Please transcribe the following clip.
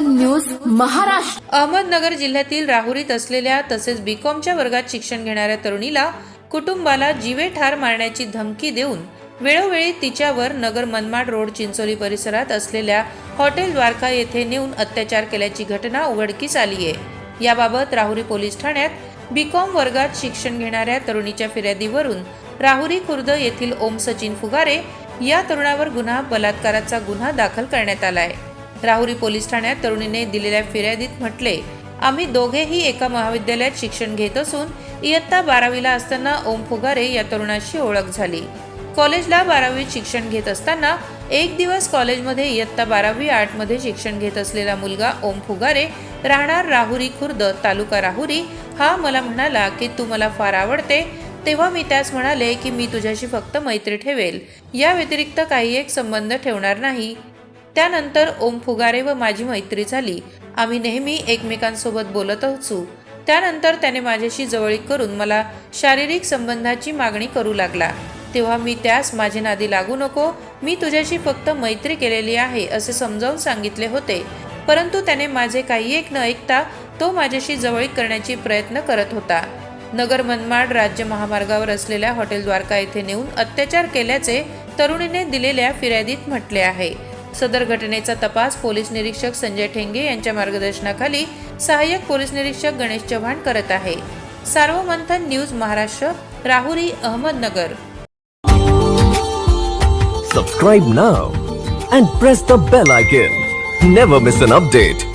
News Maharashtra. Ahmednagar जिल्ह्यातील राहुरीत असलेल्या तसेच बीकॉमच्या वर्गात शिक्षण घेणाऱ्या तरुणीला कुटुंबाला जीवे ठार मारण्याची धमकी देऊन वेळोवेळी तिच्यावर नगर मनमाड रोड चिंचोली परिसरात असलेल्या हॉटेल द्वारका येथे नेऊन अत्याचार केल्याची घटना उघडकीस आली आहे. याबाबत राहुरी पोलीस ठाण्यात बीकॉम वर्गात शिक्षण घेणाऱ्या तरुणीच्या फिर्यादीवरून राहुरी खुर्द येथील ओम सचिन फुगारे या तरुणावर गुन्हा बलात्काराचा गुन्हा दाखल करण्यात आला आहे. राहुरी पोलीस ठाण्यात तरुणीने दिलेल्या फिर्यादीत म्हटले आम्ही दोघेही एका महाविद्यालयात शिक्षण घेत असून इयत्ता बारावीला असताना ओम फुगारे या तरुणाशी ओळख झाली. कॉलेजला बारावीत शिक्षण घेत असताना एक दिवस कॉलेजमध्ये इयत्ता बारावी आठमध्ये शिक्षण घेत असलेला मुलगा ओम फुगारे राहणार राहुरी खुर्द तालुका राहुरी. हा मला म्हणाला की तू मला फार आवडते. तेव्हा मी त्यास म्हणाले की मी तुझ्याशी फक्त मैत्री ठेवेल. या व्यतिरिक्त काही एक संबंध ठेवणार नाही. त्यानंतर ओम फुगारे व माझी मैत्री झाली. आम्ही नेहमी एकमेकांसोबत बोलत असू. त्यानंतर त्याने माझ्याशी जवळीक करून मला शारीरिक संबंधाची मागणी करू लागला. तेव्हा मी त्यास माझे नादी लागू नको मी तुझ्याशी फक्त मैत्री केलेली आहे असे समजावून सांगितले होते. परंतु त्याने माझे काही एक न ऐकता तो माझ्याशी जवळीक करण्याची प्रयत्न करत होता. नगर मनमाड राज्य महामार्गावर असलेल्या हॉटेल द्वारका येथे नेऊन अत्याचार केल्याचे तरुणीने दिलेल्या फिर्यादीत म्हटले आहे. सदर घटनेचा तपास पोलीस निरीक्षक संजय ठेंगे यांच्या मार्गदर्शनाखाली सहाय्यक पोलीस निरीक्षक गणेश चव्हाण करत आहे. Sarvamanthan news Maharashtra Rahuri Ahmednagar. Subscribe now and press the bell icon never miss an update